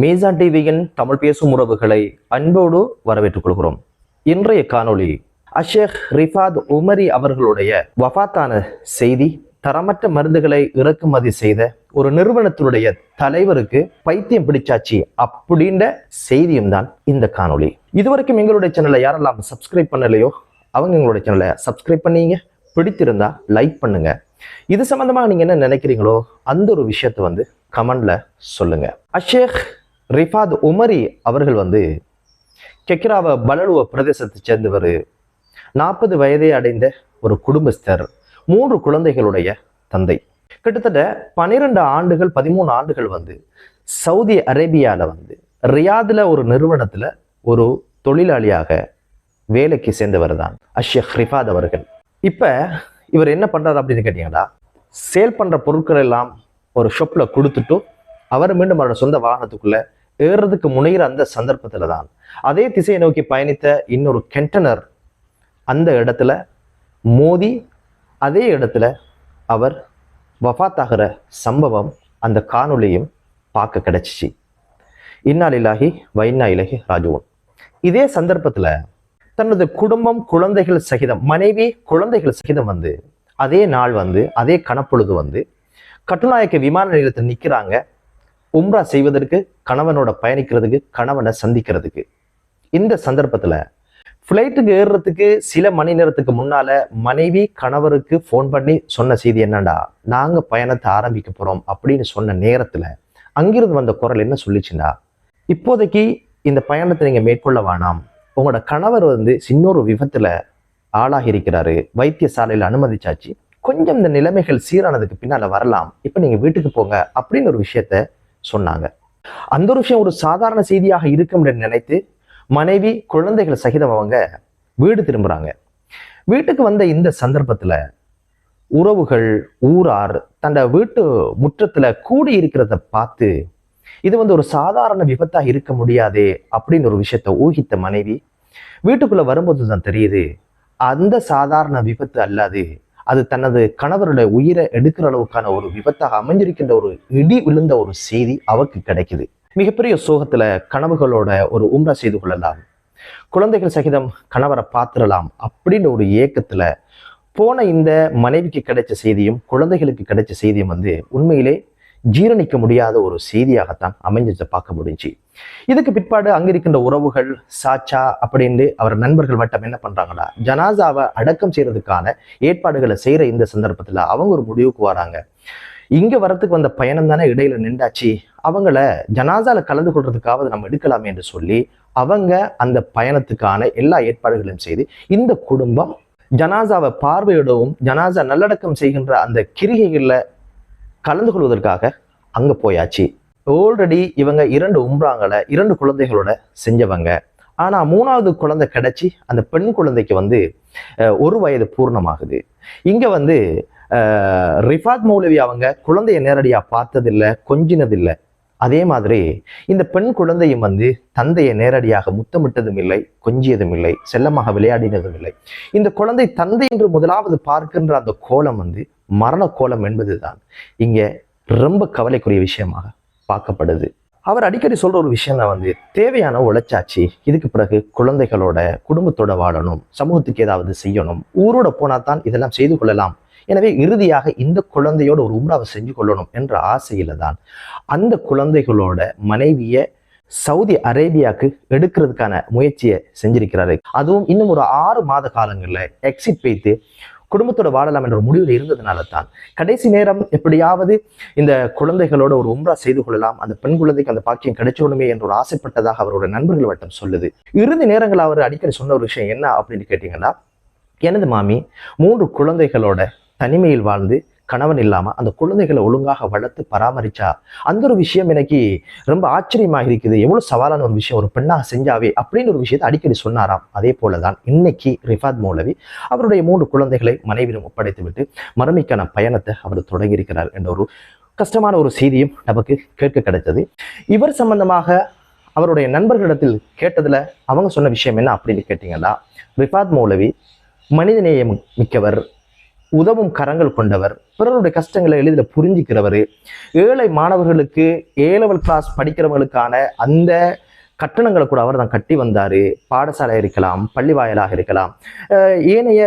மீசான் டிவியின் தமிழ் பேசும் உறவுகளை அன்போடு வரவேற்றுக் கொள்கிறோம். இன்றைய காணொளி அஷேக் ரிஃபாத் உமரி அவர்களுடைய வஃபாத்தான செய்தி தரமற்ற மருந்துகளை இறக்குமதி செய்த ஒரு நிறுவனத்தினுடைய தலைவருக்கு பைத்தியம் பிடிச்சாச்சு அப்படின்ற செய்தியும் தான் இந்த காணொளி. இதுவரைக்கும் எங்களுடைய சேனலை யாரெல்லாம் சப்ஸ்கிரைப் பண்ணலையோ அவங்க எங்களுடைய சேனலை சப்ஸ்கிரைப் பண்ணீங்க. பிடித்திருந்தா லைக் பண்ணுங்க. இது சம்பந்தமாக நீங்க என்ன நினைக்கிறீங்களோ அந்த ஒரு விஷயத்தை வந்து கமெண்ட்ல சொல்லுங்க. அஷேக் ரிஃபாத் உமரி அவர்கள் வந்து கெக்ராவ பலலுவ பிரதேசத்தை சேர்ந்தவர். நாற்பது வயதை அடைந்த ஒரு குடும்பஸ்தர் மூன்று குழந்தைகளுடைய தந்தை. கிட்டத்தட்ட பனிரெண்டு ஆண்டுகள் பதிமூணு ஆண்டுகள் வந்து சவுதி அரேபியாவில் வந்து ரியாதில் ஒரு நிறுவனத்தில் ஒரு தொழிலாளியாக வேலைக்கு சேர்ந்தவர் தான் அஷ்யக் ரிஃபாத் அவர்கள். இப்போ இவர் என்ன பண்ணுறாரு அப்படின்னு கேட்டிங்கன்னா சேல் பண்ணுற பொருட்கள் எல்லாம் ஒரு ஷாப்பில் கொடுத்துட்டு அவர் மீண்டும் அவரோட சொந்த வாகனத்துக்குள்ள ஏறுறதுக்கு முனைகிற அந்த சந்தர்ப்பத்தில் தான் அதே திசையை நோக்கி பயணித்த இன்னொரு கெண்டனர் அந்த இடத்துல மோதி அதே இடத்துல அவர் வஃத்தாகிற சம்பவம் அந்த காணொலியும் பார்க்க கிடைச்சிச்சு. இன்னாலிலாகி வைன்னா இலகி ராஜுவன் இதே சந்தர்ப்பத்தில் தனது குடும்பம் குழந்தைகள் சகிதம் மனைவி குழந்தைகள் சகிதம் வந்து அதே நாள் வந்து அதே கணப்பொழுது வந்து கட்டுநாயக்க விமான நிலையத்தில் நிற்கிறாங்க உம்ரா செய்வதற்கு கணவனோட பயணிக்கிறதுக்கு கணவனை சந்திக்கிறதுக்கு. இந்த சந்தர்ப்பத்தில் ஃப்ளைட்டுக்கு ஏறுறதுக்கு சில மணி நேரத்துக்கு முன்னால மனைவி கணவருக்கு ஃபோன் பண்ணி சொன்ன செய்தி என்னடா நாங்கள் பயணத்தை ஆரம்பிக்க போகிறோம் அப்படின்னு சொன்ன நேரத்தில் அங்கிருந்து வந்த குரல் என்ன சொல்லிச்சுன்னா இப்போதைக்கு இந்த பயணத்தை நீங்கள் மேற்கொள்ள வேணாம். உங்களோட கணவர் வந்து சின்னொரு விபத்தில் ஆளாகி இருக்கிறாரு வைத்தியசாலையில் அனுமதிச்சாச்சு. கொஞ்சம் இந்த நிலைமைகள் சீரானதுக்கு பின்னால் வரலாம். இப்போ நீங்கள் வீட்டுக்கு போங்க அப்படின்னு ஒரு விஷயத்த சொன்னாங்க. அந்த ஒரு விஷயம் ஒரு சாதாரண செய்தியாக இருக்கும் என்று நினைத்து மனைவி குழந்தைகள் சகிதம் அவங்க வீடு திரும்புகிறாங்க வீட்டுக்கு வந்த இந்த சந்தர்ப்பத்தில் உறவுகள் ஊரார் தன்னோட வீட்டு முற்றத்தில் கூடி இருக்கிறத பார்த்து இது வந்து ஒரு சாதாரண விபத்தாக இருக்க முடியாதே அப்படின்னு ஒரு விஷயத்த ஊகித்த மனைவி வீட்டுக்குள்ளே வரும்போது தான் தெரியுது அந்த சாதாரண விபத்து அல்லாது அது தனது கணவருடைய உயிரை எடுக்கிற அளவுக்கான ஒரு விபத்தாக அமைஞ்சிருக்கின்ற ஒரு இடி விழுந்த ஒரு செய்தி அவருக்கு கிடைக்குது. மிகப்பெரிய சோகத்துல கனவுகளோட ஒரு உம்ரா செய்து கொள்ளலாம். குழந்தைகள் சகிதம் கணவரை பார்த்துடலாம் அப்படின்ற ஒரு ஏக்கத்துல போன இந்த மனைவிக்கு கிடைச்ச செய்தியும் குழந்தைகளுக்கு கிடைச்ச செய்தியும் வந்து உண்மையிலே ஜீரணிக்க முடியாத ஒரு செய்தியாகத்தான் அமைஞ்சதை பார்க்க முடிஞ்சு. இதுக்கு பிற்பாடு அங்க இருக்கின்ற உறவுகள் சாச்சா அப்படின்னு அவர் நண்பர்கள் வட்டம் என்ன பண்றாங்களா ஜனாசாவை அடக்கம் செய்யறதுக்கான ஏற்பாடுகளை செய்யற இந்த சந்தர்ப்பத்துல அவங்க ஒரு முடிவுக்கு வராங்க. இங்க வரத்துக்கு வந்த பயணம் தானே இடையில நின்றாச்சு. அவங்கள ஜனாசால கலந்து கொள்றதுக்காவது நம்ம எடுக்கலாமே என்று சொல்லி அவங்க அந்த பயணத்துக்கான எல்லா ஏற்பாடுகளையும் செய்து இந்த குடும்பம் ஜனாசாவை பார்வையிடவும் ஜனாசா நல்லடக்கம் செய்கின்ற அந்த கிரிகைகளில் கலந்து கொள்வதற்காக அங்கே போயாச்சு. ஆல்ரெடி இவங்க இரண்டு உம்ராங்களை இரண்டு குழந்தைகளோட செஞ்சவங்க. ஆனால் மூணாவது குழந்தை கிடைச்சி அந்த பெண் குழந்தைக்கு வந்து ஒரு வயது பூர்ணமாகுது. இங்கே வந்து ரிஃபாத் மௌலவி அவங்க குழந்தையை நேரடியாக பார்த்ததில்லை கொஞ்சினதில்லை. அதே மாதிரி இந்த பெண் குழந்தையும் வந்து தந்தையை நேரடியாக முத்தமிட்டதும் இல்லை கொஞ்சியதும் இல்லை செல்லமாக விளையாடினதும் இல்லை. இந்த குழந்தை தந்தை என்று முதலாவது பார்க்கின்ற அந்த கோலம் வந்து மரண கோலம் என்பதுதான். இங்கே ரொம்ப கவலைக்குரிய விஷயமாக பார்க்கப்படுது. அவர் அடிக்கடி சொல்ற ஒரு விஷயம் தான் வந்து தேவையான உழைச்சாச்சு இதுக்கு பிறகு குழந்தைகளோட குடும்பத்தோட வாழணும் சமூகத்துக்கு ஏதாவது செய்யணும் ஊரோட போனா தான் இதெல்லாம் செய்து கொள்ளலாம். எனவே இறுதியாக இந்த குழந்தையோட ஒரு உம்ராவை செஞ்சு கொள்ளணும் என்ற ஆசையில தான் அந்த குழந்தைகளோட மனைவியை சவுதி அரேபியாவுக்கு எடுக்கிறதுக்கான முயற்சியை செஞ்சிருக்கிறாரு. அதுவும் இன்னும் ஒரு ஆறு மாத காலங்களில் எக்ஸிட் வைத்து குடும்பத்தோட வாழலாம் என்ற ஒரு முடிவில் இருந்ததுனால தான் கடைசி நேரம் எப்படியாவது இந்த குழந்தைகளோட ஒரு உம்ரா செய்து கொள்ளலாம். அந்த பெண் குழந்தைக்கு அந்த பாக்கியம் கிடைச்சோணுமே என்று ஒரு ஆசைப்பட்டதாக அவரோட நண்பர்கள் வட்டம் சொல்லுது. இறுதி நேரங்கள் அவர் அடிக்கடி சொன்ன ஒரு விஷயம் என்ன அப்படின்னு கேட்டீங்கன்னா எனது மாமி மூன்று குழந்தைகளோட தனிமையில் வாழ்ந்து கணவன் இல்லாமல் அந்த குழந்தைகளை ஒழுங்காக வளர்த்து பராமரிச்சா அந்த ஒரு விஷயம் எனக்கு ரொம்ப ஆச்சரியமாக இருக்குது. எவ்வளோ சவாலான ஒரு விஷயம் ஒரு பெண்ணாக செஞ்சாவே அப்படின்னு ஒரு விஷயத்தை அடிக்கடி சொன்னாராம். அதே போலதான் இன்னைக்கு ரிஃபாத் மௌலவி அவருடைய மூன்று குழந்தைகளை மனைவியிடம் ஒப்படைத்து விட்டு மறுமைக்கான பயணத்தை அவர் தொடங்கியிருக்கிறார் என்ற ஒரு கஷ்டமான ஒரு செய்தியும் நமக்கு கேட்க கிடைத்தது. இவர் சம்பந்தமாக அவருடைய நண்பர்களிடத்தில் கேட்டதில் அவங்க சொன்ன விஷயம் என்ன அப்படின்னு கேட்டிங்கன்னா ரிஃபாத் மௌலவி மனிதநேயம் மிக்கவர். உதவும் கரங்கள் கொண்டவர். பிறருடைய கஷ்டங்களை எளிதில் புரிஞ்சிக்கிறவர். ஏழை மாணவர்களுக்கு ஏ லெவல் கிளாஸ் படிக்கிறவங்களுக்கான அந்த கட்டணங்களை கூட அவர் தான் கட்டி வந்தார். பாடசாலை இருக்கலாம் பள்ளி வாயிலாக இருக்கலாம் ஏனைய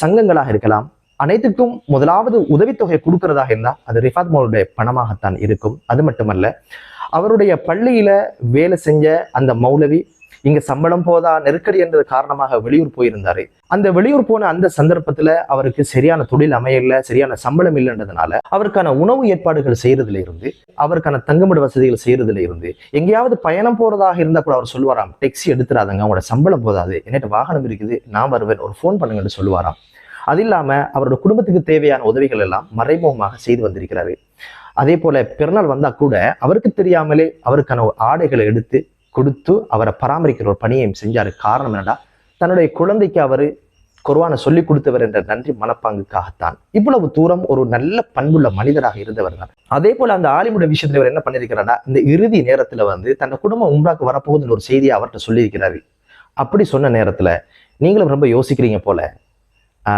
சங்கங்களாக இருக்கலாம். அனைத்துக்கும் முதலாவது உதவித்தொகை கொடுக்கறதாக இருந்தால் அது ரிஃபாத் மோலுடைய பணமாகத்தான் இருக்கும். அது மட்டுமல்ல அவருடைய பள்ளியில வேலை செஞ்ச அந்த மௌலவி இங்க சம்பளம் போதா நெருக்கடி என்றது காரணமாக வெளியூர் போயிருந்தாரு. அந்த வெளியூர் போன அந்த சந்தர்ப்பத்துல அவருக்கு சரியான தொழில் அமையல சரியான சம்பளம் இல்லைன்றதுனால அவருக்கான உணவு ஏற்பாடுகள் செய்யறதுல இருந்து அவருக்கான தங்குமிட வசதிகள் செய்யறதுல இருந்து எங்கேயாவது பயணம் போறதாக இருந்தா கூட அவர் சொல்லுவாராம் டெக்ஸி எடுத்துறாதங்க அவங்களோட சம்பளம் போதாது என்னட்டு வாகனம் இருக்குது நான் வருவேன் ஒரு ஃபோன் பண்ணுங்கன்னு சொல்லுவாராம். அது இல்லாம அவரோட குடும்பத்துக்கு தேவையான உதவிகள் எல்லாம் மறைமுகமாக செய்து வந்திருக்கிறாரு. அதே போல பிறநாள் வந்தா கூட அவருக்கு தெரியாமலே அவருக்கான ஆடைகளை எடுத்து கொடுத்து அவரை பராமரிக்கிற ஒரு பணியையும் செஞ்சார். காரணம் என்னடா தன்னுடைய குழந்தைக்கு அவர் குர்வானை சொல்லி கொடுத்தவர் என்ற நன்றி மனப்பாங்குக்காகத்தான். இவ்வளவு தூரம் ஒரு நல்ல பண்புள்ள மனிதராக இருந்தவர் தான். அதே போல அந்த ஆலிமுட விஷயத்துல இவர் என்ன பண்ணியிருக்கிறாரா இந்த இறுதி நேரத்தில் வந்து தன் குடும்பம் உம்ராக்கு வரப்போகுதுன்னு ஒரு செய்தியை அவர்கிட்ட சொல்லியிருக்கிறாரு. அப்படி சொன்ன நேரத்தில் நீங்களும் ரொம்ப யோசிக்கிறீங்க போல.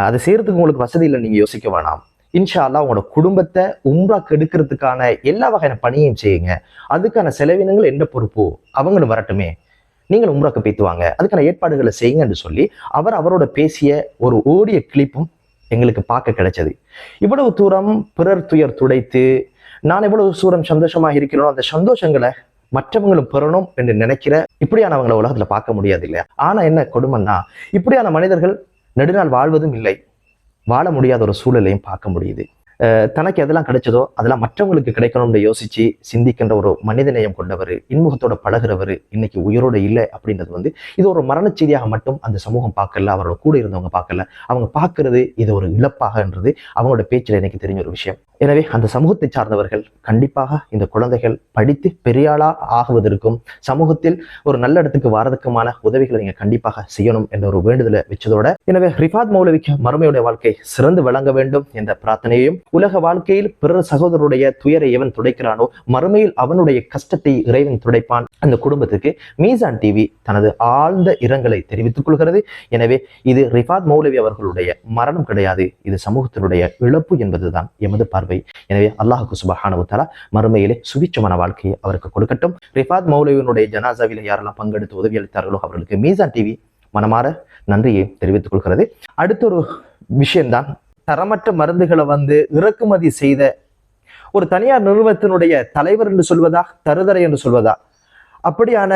அதை செய்யறதுக்கு உங்களுக்கு வசதி இல்லை நீங்கள் யோசிக்க வேணாம். இன்ஷா அல்லாஹ் உங்களோட குடும்பத்தை உம்ராக்கு எடுக்கிறதுக்கான எல்லா வகையான பணியையும் செய்யுங்க. அதுக்கான செலவினங்கள் என்ன பொறுப்போ? அவங்களும் வரட்டுமே. நீங்கள் உம்ராக்கு பேத்துவாங்க அதுக்கான ஏற்பாடுகளை செய்யுங்கன்னு சொல்லி அவர் அவரோட பேசிய ஒரு ஓடிய கிளிப்பும் எங்களுக்கு பார்க்க கிடைச்சது. இவ்வளவு தூரம் பிறர் துயர் துடைத்து நான் எவ்வளவு தூரம் சந்தோஷமாக இருக்கிறோம் அந்த சந்தோஷங்களை மற்றவங்களும் பெறணும் என்று நினைக்கிற இப்படியானவங்களை உலகத்துல பார்க்க முடியாது இல்லையா? ஆனா என்ன கொடுமைன்னா இப்படியான மனிதர்கள் நெடுநாள் வாழ்வதும் இல்லை. வாழ முடியாத ஒரு சூழலையும் பார்க்க முடியுது. தனக்கு எதெல்லாம் கிடைச்சதோ அதெல்லாம் மற்றவங்களுக்கு கிடைக்கணும்னு யோசிச்சு சிந்திக்கின்ற ஒரு மனிதநேயம் கொண்டவர் இன்முகத்தோட பழகிறவர் இன்னைக்கு உயிரோட இல்லை அப்படின்றது வந்து இது ஒரு மரணச் செய்தியாக மட்டும் அந்த சமூகம் பார்க்கல அவரோட கூட இருந்தவங்க பார்க்கல. அவங்க பார்க்கறது இது ஒரு இழப்பாகன்றது அவங்களோட பேச்சில் எனக்கு தெரிஞ்ச ஒரு விஷயம். எனவே அந்த சமூகத்தை சார்ந்தவர்கள் கண்டிப்பாக இந்த குழந்தைகள் படித்து பெரியாளா ஆகுவதற்கும் சமூகத்தில் ஒரு நல்ல இடத்துக்கு வாரதுக்குமான உதவிகளை நீங்கள் கண்டிப்பாக செய்யணும் என்ற ஒரு வேண்டுதலை வச்சதோட எனவே ரிஃபாத் மௌலவிக்கு மறுமையுடைய வாழ்க்கை சிறந்து வழங்க வேண்டும் என்ற பிரார்த்தனையையும் உலக வாழ்க்கையில் பிறர் சகோதரருடைய துயரை எவன் துடைக்கிறானோ மறுமையில் அவனுடைய கஷ்டத்தை இறைவன் துடைப்பான். அந்த குடும்பத்துக்கு மீசான் டிவி தனது ஆழ்ந்த இரங்கலை தெரிவித்துக் கொள்கிறது. எனவே இது ரிஃபாத் மௌலவி அவர்களுடைய மரணம் கிடையாது. இது சமூகத்தினுடைய இழப்பு என்பதுதான் எமது பார்வை. எனவே அல்லாஹு சுபஹானவு மறுமையிலே சுபிச்சமான வாழ்க்கையை அவருக்கு கொடுக்கட்டும். ரிஃபாத் மௌலவியினுடைய ஜனாசாவில் யாரெல்லாம் பங்கெடுத்து உதவி அளித்தார்களோ அவர்களுக்கு மீசான் டிவி மனமாற நன்றியை தெரிவித்துக் கொள்கிறது. அடுத்த ஒரு விஷயம்தான் தரமற்ற மருந்துகளை வந்து இறக்குமதி செய்த ஒரு தனியார் நிறுவனத்தினுடைய தலைவர் என்று சொல்வதா? தருதரை என்று சொல்வதா? அப்படியான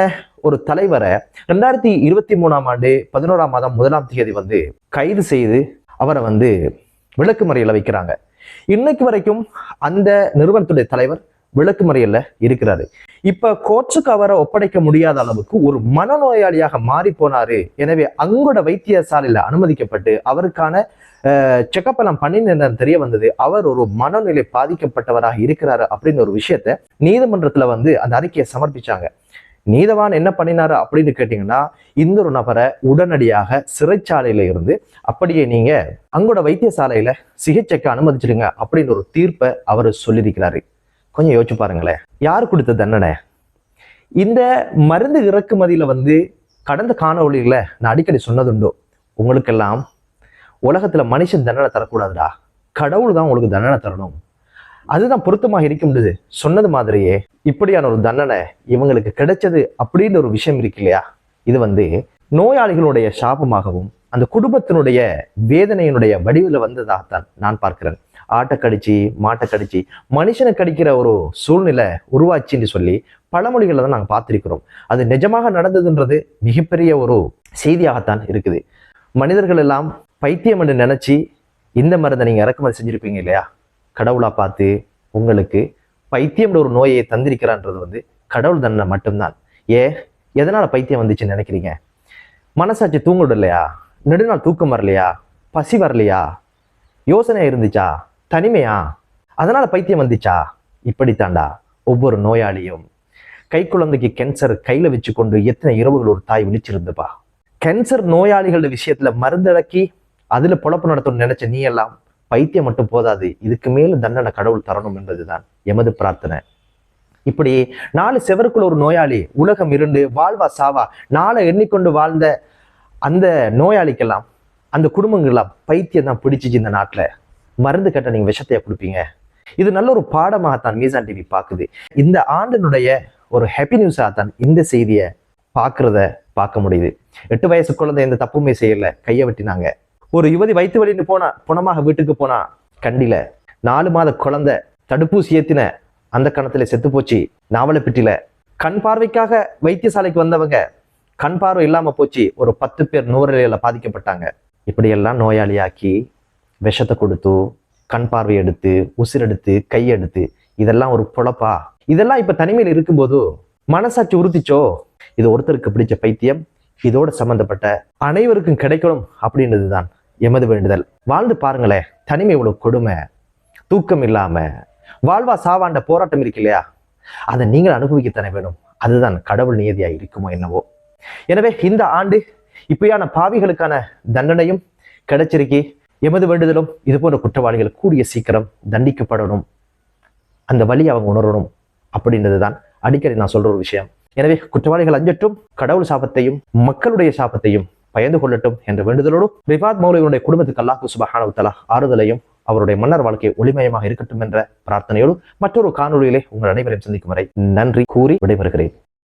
ஒரு தலைவரை ரெண்டாயிரத்தி இருபத்தி மூணாம் ஆண்டு பதினோராம் மாதம் முதலாம் தேதி வந்து கைது செய்து அவரை வந்து விளக்குமறையில் வைக்கிறாங்க. இன்னைக்கு வரைக்கும் அந்த நிறுவனத்துடைய தலைவர் விளக்குமறையில் இருக்கிறாரு. இப்ப கோச்சுக்கு அவரை ஒப்படைக்க முடியாத அளவுக்கு ஒரு மனநோயாளியாக மாறி போனாரு. எனவே அங்கோட வைத்தியசாலையில அனுமதிக்கப்பட்டு அவருக்கான செக்கப் எல்லாம் பண்ணின தெரிய வந்தது அவர் ஒரு மனநிலை பாதிக்கப்பட்டவராக இருக்கிறாரு அப்படின்னு ஒரு விஷயத்த நீதிமன்றத்துல வந்து அந்த அறிக்கையை சமர்ப்பிச்சாங்க. நீதவான் என்ன பண்ணினாரு அப்படின்னு கேட்டீங்கன்னா இந்த ஒரு நபரை உடனடியாக சிறைச்சாலையில இருந்து அப்படியே நீங்க அங்கோட வைத்தியசாலையில சிகிச்சைக்கு அனுமதிச்சிடுங்க அப்படின்னு ஒரு தீர்ப்பை அவர் சொல்லியிருக்கிறாரு. கொஞ்சம் யோசிச்சு பாருங்களேன் யார் கொடுத்த தண்டனை? இந்த மருந்து இறக்குமதியில வந்து கடந்த காணொலியில நான் அடிக்கடி சொன்னதுண்டோ உங்களுக்கெல்லாம் உலகத்துல மனுஷன் தண்டனை தரக்கூடாதுடா. கடவுள் தான் உங்களுக்கு தண்டனை தரணும். அதுதான் பொருத்தமாக இருக்க முடியுது. சொன்னது மாதிரியே இப்படியான ஒரு தண்டனை இவங்களுக்கு கிடைச்சது அப்படின்னு ஒரு விஷயம் இருக்கு இல்லையா? இது வந்து நோயாளிகளுடைய சாபமாகவும் அந்த குடும்பத்தினுடைய வேதனையினுடைய வடிவில் வந்ததாகத்தான் நான் பார்க்கிறேன். ஆட்டை கடிச்சு மாட்டை கடிச்சு மனுஷனை கடிக்கிற ஒரு சூழ்நிலை உருவாச்சுன்னு சொல்லி பழமொழிகளை தான் நாங்கள் பார்த்திருக்கிறோம். அது நிஜமாக நடந்ததுன்றது மிகப்பெரிய ஒரு செய்தியாகத்தான் இருக்குது. மனிதர்கள் எல்லாம் பைத்தியம் என்று நினச்சி இந்த மருந்தை நீங்கள் இறக்குமதி செஞ்சுருப்பீங்க இல்லையா? கடவுளாக பார்த்து உங்களுக்கு பைத்தியம்ன்ற ஒரு நோயை தந்திருக்கிறான்றது வந்து கடவுள் தண்டனை மட்டும்தான். ஏ எதனால் பைத்தியம் வந்துச்சுன்னு நினைக்கிறீங்க? மனசாட்சி தூங்கிடும் இல்லையா? நெடுநாள் தூக்கம் வரலையா? பசி வரலையா? யோசனை இருந்துச்சா? தனிமையா? அதனால் பைத்தியம் வந்துச்சா? இப்படித்தாண்டா ஒவ்வொரு நோயாளியும் கை குழந்தைக்கு கேன்சர் கையில் வச்சு கொண்டு எத்தனை இரவுகள் ஒரு தாய் விழிச்சிருந்துப்பா? கேன்சர் நோயாளிகளோட விஷயத்தில் மருந்தடக்கி அதுல பொழப்பு நடத்தணும்னு நினைச்ச நீ எல்லாம் பைத்தியம் மட்டும் போதாது. இதுக்கு மேலும் தண்டனை கடவுள் தரணும் என்பதுதான் எமது பிரார்த்தனை. இப்படி நாலு செவருக்குள்ள ஒரு நோயாளி உலகம் இருண்டு வாழ்வா சாவா நாளை எண்ணிக்கொண்டு வாழ்ந்த அந்த நோயாளிக்கெல்லாம் அந்த குடும்பங்கள்லாம் பைத்தியம் தான் பிடிச்சிச்சு இந்த நாட்டில். மருந்து கட்ட நீங்கள் விஷத்தையா கொடுப்பீங்க. இது நல்ல ஒரு பாடமாகத்தான் மீசான் டிவி பார்க்குது. இந்த ஆண்டினுடைய ஒரு ஹாப்பி நியூஸாக தான் இந்த செய்தியை பார்க்குறத பார்க்க முடியுது. எட்டு வயசு குழந்தை எந்த தப்புமே செய்யல கையை வெட்டினாங்க. ஒரு யுவதி வயிற்று வலின்னு போனா புணமாக வீட்டுக்கு போனா கண்டில. நாலு மாத குழந்தை தடுப்பூசி ஏத்தின அந்த கணத்துல செத்து போச்சு நாவலப்பிட்டில. கண் பார்வைக்காக வைத்தியசாலைக்கு வந்தவங்க கண் பார்வை இல்லாம போச்சு ஒரு பத்து பேர் நூறலையில பாதிக்கப்பட்டாங்க. இப்படியெல்லாம் நோயாளியாக்கி விஷத்தை கொடுத்து கண் பார்வை எடுத்து உசிரெடுத்து கையெடுத்து இதெல்லாம் ஒரு பொழப்பா? இதெல்லாம் இப்ப தனிமையில் இருக்கும்போது மனசாட்சி உறுத்திச்சோ? இது ஒருத்தருக்கு பிடிச்ச பைத்தியம் இதோட சம்பந்தப்பட்ட அனைவருக்கும் கிடைக்கணும் அப்படின்றது தான் எமது வேண்டுதல். வாழ்ந்து பாருங்களேன் தனிமை இவ்வளவு கொடுமை. தூக்கம் இல்லாம. வாழ்வா சாவாண்ட போராட்டம் இருக்கு இல்லையா? அதை நீங்கள் அனுபவிக்கத்தானே வேணும். அதுதான் கடவுள் நியதியா இருக்குமோ என்னவோ. எனவே இந்த ஆண்டு இப்படியான பாவிகளுக்கான தண்டனையும் கிடைச்சிருக்கி. எமது வேண்டுதலும் இது போன்ற குற்றவாளிகள் கூடிய சீக்கிரம் தண்டிக்கப்படணும். அந்த வழி அவங்க உணரணும். அப்படின்றது தான் அடிக்கடி நான் சொல்ற ஒரு விஷயம். எனவே குற்றவாளிகள் அஞ்சட்டும் கடவுள் சாபத்தையும் மக்களுடைய சாபத்தையும் பயந்து கொள்ளட்டும் என்ற வேண்டுதலோடு ரிபாத் மௌலிகளுடைய குடும்பத்துக்கு அல்லாஹு சுபஹானு தலா ஆறுதலையும் அவருடைய மன்னர் வாழ்க்கை ஒளிமயமாக இருக்கட்டும் என்ற பிரார்த்தனையோடு மற்றொரு காணொளியிலே உங்கள் அனைவரையும் சந்திக்கும் வரை நன்றி கூறி விடைபெறுகிறேன்.